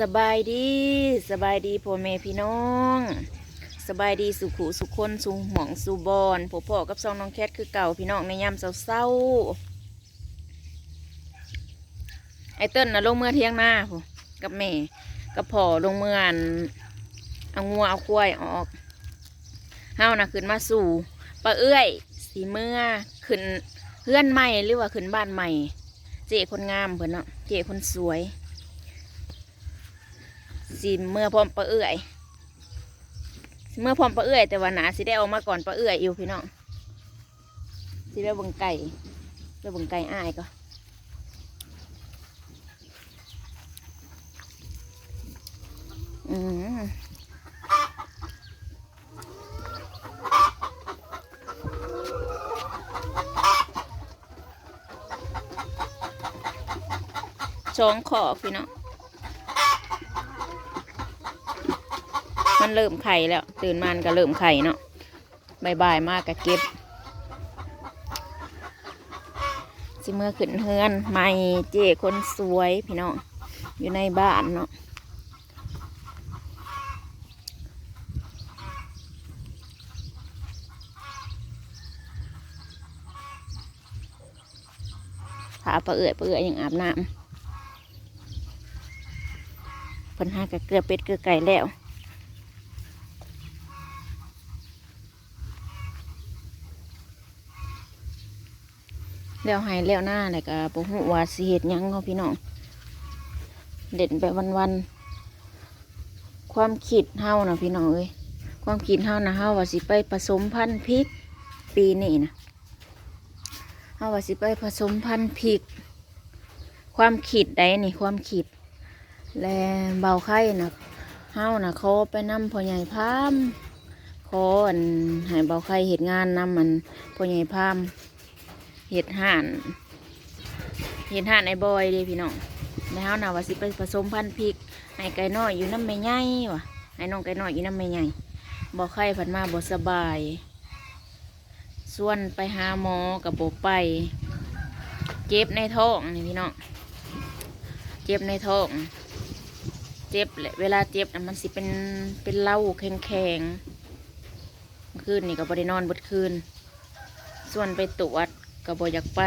สบายดีสบายดีพ่อแม่พี่น้อง สบายดีสุขุสุขคนสุหมองสุบอนพ่อพ่อกับซองน้องแคทคือเก่าพี่น้องในยามเศร้าๆไอเติ้ลนะลงเมื่อเที่ยงหน้าพ่กับแม่กับพ่อลงเมื่อนเอางัวเอาควายออกเฮานะขึ้นมาสู่ปะเอื้อย สีเมื่อขึ้นเพื่อนใหม่หรือว่าขึ้นบ้านใหม่ เจ๊คนงามเพิ่นเนาะเจ๊คนสวย สิเมื่อพร้อมปลาเอื่อย เมื่อพร้อมปลาเอื่อย แต่ว่าหนาสิได้ออกมาก่อนปลาเอื่อยอยู่พี่น้องสิได้บิ่งไก่ได้บิ่งไก่อ้ายก็อืมช้องขอพี่น้อง มัน เริ่มไข่แล้ว ตื่นมันก็เริ่มไข่เนาะบ่ายมากก็เก็บสิเมื่อขึ้นเฮือนใหม่เจ้คนสวยพี่น้องอยู่ในบ้านเนาะพาปลาเอื่อยปลาเอื่อยยังอาบน้ำเพิ่นหากะเกลือเป็ดเกลือไก่แล้ว แล้วให้แล้วหน้าเลยก็บ่ฮู้ว่าสิเฮ็ดหยังเนาพี่น้องเด่นไปวันๆความคิดเฮานะพี่น้องเอ้ยความคิดเฮานะเฮาว่าสิไปผสมพันธุ์พริกปีนี้นะเฮาว่าสิไปผสมพันธุ์พริก ความคิดใดนี่ความคิด และเบาไข่นะเฮานะขอไปนำพ่อใหญ่พามขออันให้เบาไข่เฮ็ดงานนำมันพ่อใหญ่พาม เห็ดห่านเห็ดห่านไอ้บอยเด้พี่น้องแล้วน่ะว่าสิไปผสมพันธุ์พริกให้ไก่น้อยอยู่น้ำไม่ใหญ่ว่ะให้น้องไก่น้อยอยู่น้ำไม่ใหญ่บอกไข้ผันมาบ่สบายส่วนไปหาหมอกับโบไป เจ็บในท้องนี่พี่น้องเจ็บในท้อง เจ็บแหละเวลาเจ็บนะมันสิเป็นเป็นเล่าแข็งๆเมื่อคืนนี่ก็บ่ได้นอนบดคืน ส่วนไปตรวจ ก็บ่อยากไป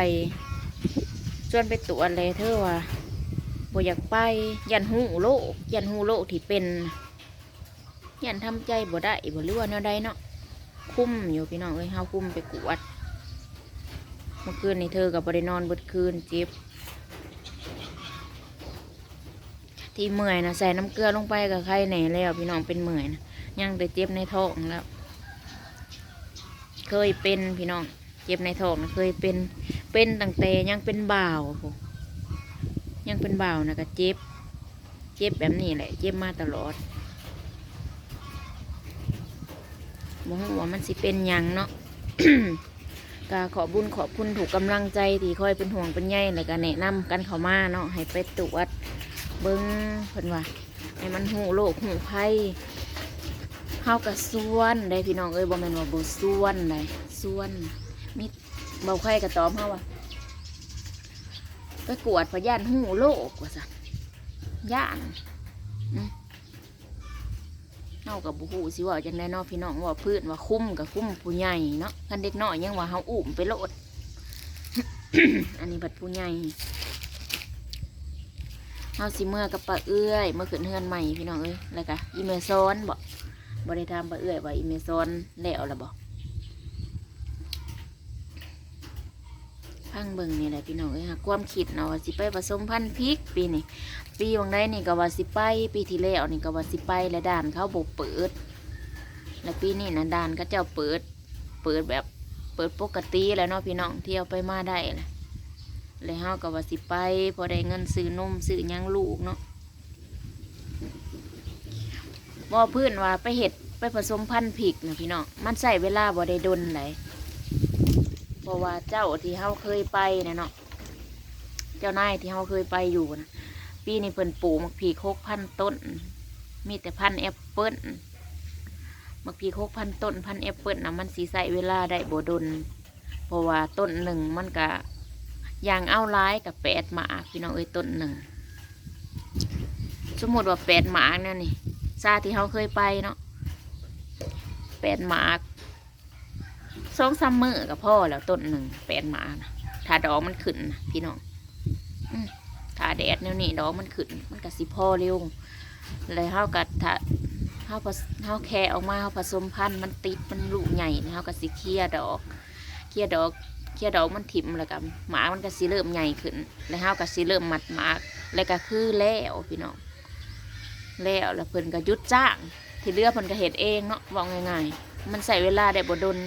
ส่วนไปตรวจเลยเธอว่าบ่อยากไป ยันหูโลกยันหูโลกที่เป็นยันทำใจบ่ได้บ่รู้ว่าแนวใดเนาะคุ้มอยู่พี่น้องเอ้ยเฮาคุ้มไปกวดเมื่อคืนนี่เธอกับบ่ได้นอนเบิดคืนเจ็บที่เมื่อยนะใส่น้ำเกลือลงไปกับไข้แหน่แล้ว พี่น้องเป็นเมื่อยนะยังแต่เจ็บในท้องแล้ว เคยเป็นพี่น้อง เจ็บในท้องนะเคยเป็นเป็นตั้งแต่ยังเป็นบ่าวโหยังเป็นบ่าวนะก็เจ็บ เจ็บแบบนี้แหละ เจ็บมาตลอดบ่ฮู้ว่ามันสิเป็นยังเนาะก็ขอบุญขอบคุณถูกกำลังใจที่คอยเป็นห่วงเป็นใยแล้วก็แนะนำกันเข้ามาเนาะให้ไปตรวจเบิ้งเพิ่นว่าให้มันหูโรคหูภัยเฮากับส่วนได้พี่น้องเอ้ยบ่แม่นว่าบ่ส่วนได้ส่วน เบาไข่กระตอมเฮาว่าไปกวดพยานหูโลกว่าซั่นย่านอืมเฮากับบุหูสิว่าจังไดเนาะพี่น้องว่าพื้นว่าคุ้มกับคุ้มผู้ใหญ่เนาะคันเด็กน้อยยังว่าเฮาอุ้มไปโลด อันนี้บัดผู้ใหญ่เฮาสิเมื่อกับปลาเอื้อยเมื่อขึ้นเฮือนใหม่พี่น้องเอ้ยแล้วก็อีเมซอนบ่บ่ได้ทำปลาเอื้อยว่าอีเมซอนแล้วละบ่ พังเบิ่งนี่แหละพี่น้องเอ้ยหากความคิดเนาะว่าสิไปผสมพันธุ์พริกปีนี้ปีวังได้นี่ก็ว่าสิไปปีที่แล้วนี่ก็ว่าสิไปและด่านเขาบกเปิด และปีนี้นะด่านก็เจ้าเปิด เปิดแบบเปิดปกติแล้วเนาะพี่น้องเที่ยวไปมาได้แหละแล้วเฮาก็ว่าสิไป พอได้เงินซื้อนมซื้อยังลูกเนาะบ่พื่อนว่าไปเห็ดไปผสมพันธุ์พริกนะพี่น้องมันใส่เวลาบ่ได้ดนไหล เพราะว่าเจ้าที่เฮาเคยไปนะเนาะเจ้านายที่เฮาเคยไปอยู่นะปีนี้เพิ่นปลูกมักพีโคกพันต้น มีแต่พันแอปเปิ้ลมักพีโคกพันต้นพันแอปเปิ้ลนะมันสีใสเวลาได้บ่ดนเพราะว่าต้นหนึ่งมันกะยางเอาร้ายกับแปดหมาพี่น้องเอ้ยต้นหนึ่งสมมติว่าแปดหมากนั่นนี่ซาที่เขาเคยไปเนาะแปดหมาก สองสามมือกับพ่อแล้วต้นหนึ่งแปดหมานะถ้าดอกมันขึ้นนะพี่น้องถ้าแดดแนวนี้ดอกมันขึ้น มันก็สิพ่อเร็วเลยเฮากับถ้าเฮาผสเฮาแค่ออกมาเฮาผสมพันธุ์มันติดมันลูกใหญ่นะเฮาก็สิเคลียดอกเคลียดอกเคลียดอกมันถิ่มแล้วก็หมามันก็สิเริ่มใหญ่ขึ้นแล้วเฮาก็สิเริ่มมัดหมากแล้วก็คือแล้วพี่น้องแล้วแล้วเพิ่นก็ยุดจ้าง ที่เลือเพิ่นก็เฮ็ดเองเนาะบอกง่ายๆ มันใส่เวลาได้บ่ดน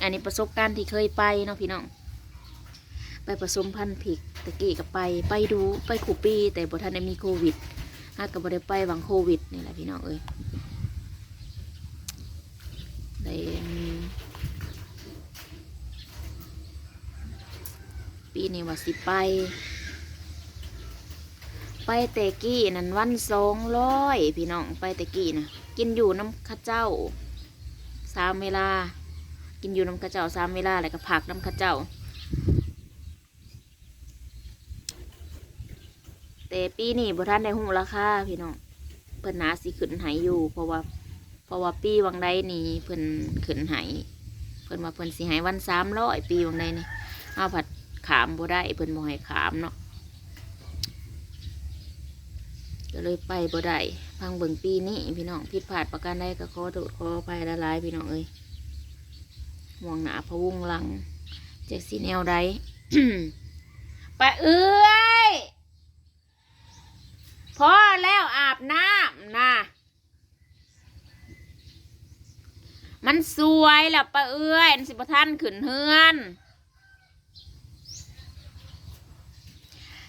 อันนี้ประสบการณ์ที่เคยไปเนาะพี่น้อง ไปผสมพันธุ์ผิกตะกี้ก็ไปไปดูไปขู่ปี แต่บ่ทันได้มีโควิดฮาก็บ่ได้ไปหวังโควิดนี่แหละพี่น้องเอ้ยได้ปีนี้ว่าสิไป ไปแต่กี้นั่นวันสองร้อยพี่น้องไปแต่กี้นะกินอยู่น้ำข้าเจ้าสามเวลา กินอยู่น้ำข้าเจ้าสามเวลาแล้วก็ผักน้ำข้าเจ้าแต่ปีนี้บ่ท่านได้หูราคาพี่น้องเพิ่นหนาสิขึ้นหายอยู่ เพราะว่า เพราะว่าปีวังใดนี่เพิ่นขึ้นหายเพิ่นว่าเพิ่นสิหายวันสามร้อยปีวังใดนี่เอาผัดขามบ่ได้เพิ่นบ่ให้ขามเนาะก็เลยไปบ่ได้พังเบิ่งปีนี้พี่น้องผิดพลาดประการใดก็ขอโทษขออภัยละลายพี่น้องเอ้ย ห่วงหนาพะวงหลังเจ็กสีแนวใดไปเอ้ยพอแล้วอาบน้ำนะมันสวยแล้วปะเอ้ยสิบท่านขึ้นเฮือน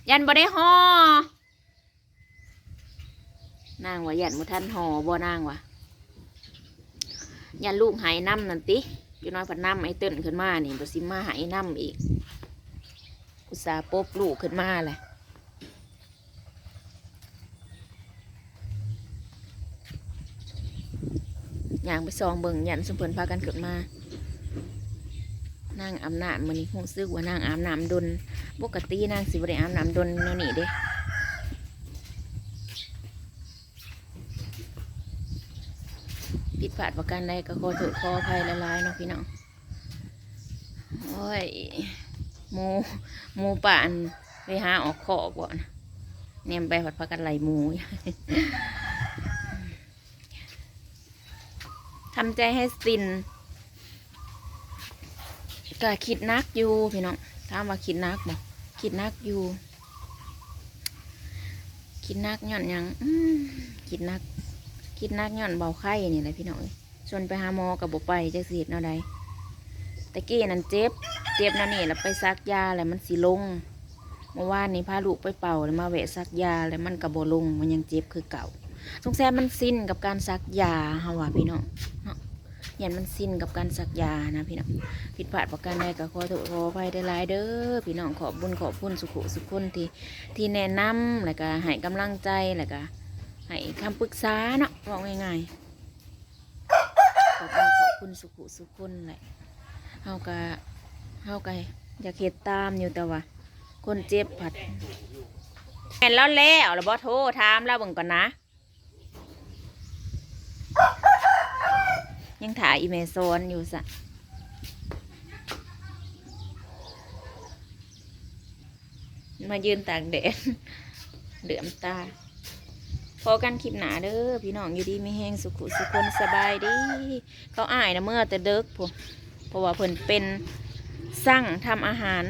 ยันบ่ได้ห่อนางว่ายันมุทันหอบ่นางว่ายันลูกหายน้ำนั่นติ อยู่น้อยพันน้ำไอ้เต้นขึ้นมานี่บสิมาหายน้ำอีก อุตสาห์ปบลูกขึ้นมาเลยย่างไปซองเบิ่งยันสมเพิ่นพากันขึ้นมา นางอาบน้ำมันนี่คงซึกว่านางอาบน้ำดนปกตินางสิบได้อาบน้ำดนแนนี้เด้ ผิดพ ลาดประการใดก็ขอโทษขออภัยละลายเนาะพี่น้องโอ้ยหมูหมูป่านไปหาออกขอกบ่นะเนี่ยไปผัดพักกันไหลหมูทำใจให้สินก็คิดนักอยู่พี่น้องถามว่าคิดนักบ่คิดนักอยู่ คิดนักหย่อนยังคิดนัก คิดนักย่อนเบาไข้นี่แหละพี่น้องเอ้ยชวนไปหาหมอกับบไปจะเสียดแนวใดตะกี้นั่นเจ็บ เจ็บนั่นนี่แล้วไปซักยาแล้วมันสิลงเมื่อวานนี้พาลูกไปเป่าแล้วมาแวะซักยาแล้วมันกับบลง มันยังเจ็บคือเก่า สงสัยมันสิ้นกับการซักยาฮาว่าพี่น้องเนาะยันมันสิ้นกับการซักยานะพี่น้องผิดพลาดประการใดก็ขอโทษขออภัยได้หลายเด้อพี่น้องขอบบุญขอบคุณสุขุสุขคนที่ที่แนะนำแล้วก็ให้กำลังใจแล้วก็ ให้คำปรึกษาเนาะบอกง่ายๆขอบคุณขอบคุณสุขุสุขคนแหละเฮาก็เฮาก็อยากเฮ็ดตามอยู่แต่ว่า คนเจ็บผัดแม่นแล้วแล้วแล้วบ่โทรถามแล้วเบิ่งก่อนนะ ยังถ่ายอีเมโซนอยู่สะมายืนตากแดดเหลือมตา อกันคลิปหนาเด้อพี่น้องอยู่ดีไม่แห้งสุขุสุขคนสบายดี เขาอายนะเมื่อแต่เด็กพวกเพราะว่าเพิ่นเป็นสั่งทำอาหาร